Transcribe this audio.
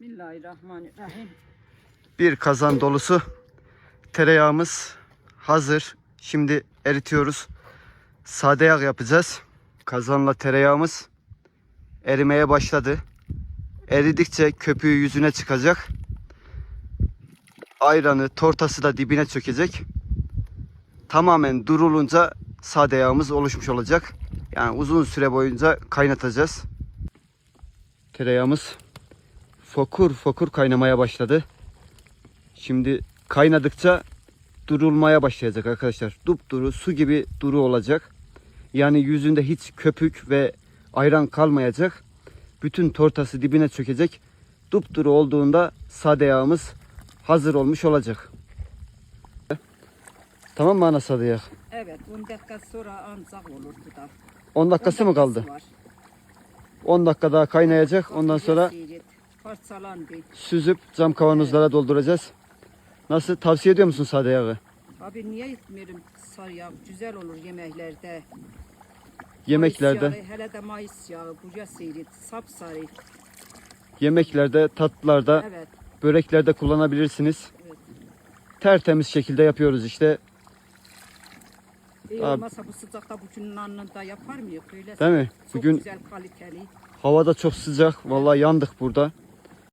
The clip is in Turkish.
Bismillahirrahmanirrahim. Bir kazan dolusu tereyağımız hazır. Şimdi eritiyoruz. Sade yağ yapacağız. Kazanla tereyağımız erimeye başladı. Eridikçe köpüğü yüzüne çıkacak. Ayranı, tortası da dibine çökecek. Tamamen durulunca sade yağımız oluşmuş olacak. Yani uzun süre boyunca kaynatacağız. Tereyağımız fokur fokur kaynamaya başladı. Şimdi kaynadıkça durulmaya başlayacak arkadaşlar. Dupduru su gibi duru olacak. Yani yüzünde hiç köpük ve ayran kalmayacak. Bütün tortası dibine çökecek. Dupduru olduğunda sade yağımız hazır olmuş olacak. Tamam mı ana sade yağ? Evet 10 dakika sonra ancak olur bu da. 10 dakikası mı kaldı? var. 10 dakika daha kaynayacak. Ondan sonra Parçalandı. süzüp cam kavanozlara dolduracağız. Nasıl? Tavsiye ediyor musun sade yağı? Abi niye etmiyorum sarı yağ? Güzel olur yemeklerde. Yemeklerde, Mayıs yağı, hele de mayıs yağı. Buca seyret. Sapsarı. yemeklerde, tatlılarda, Evet. böreklerde kullanabilirsiniz. evet. Tertemiz şekilde yapıyoruz işte. İyi Abi- olmasa bu sıcakta bugünün anında yapar mıyız? Öyle Değil mi? Çok Bugün güzel kaliteli. havada çok sıcak. Vallahi yandık burada.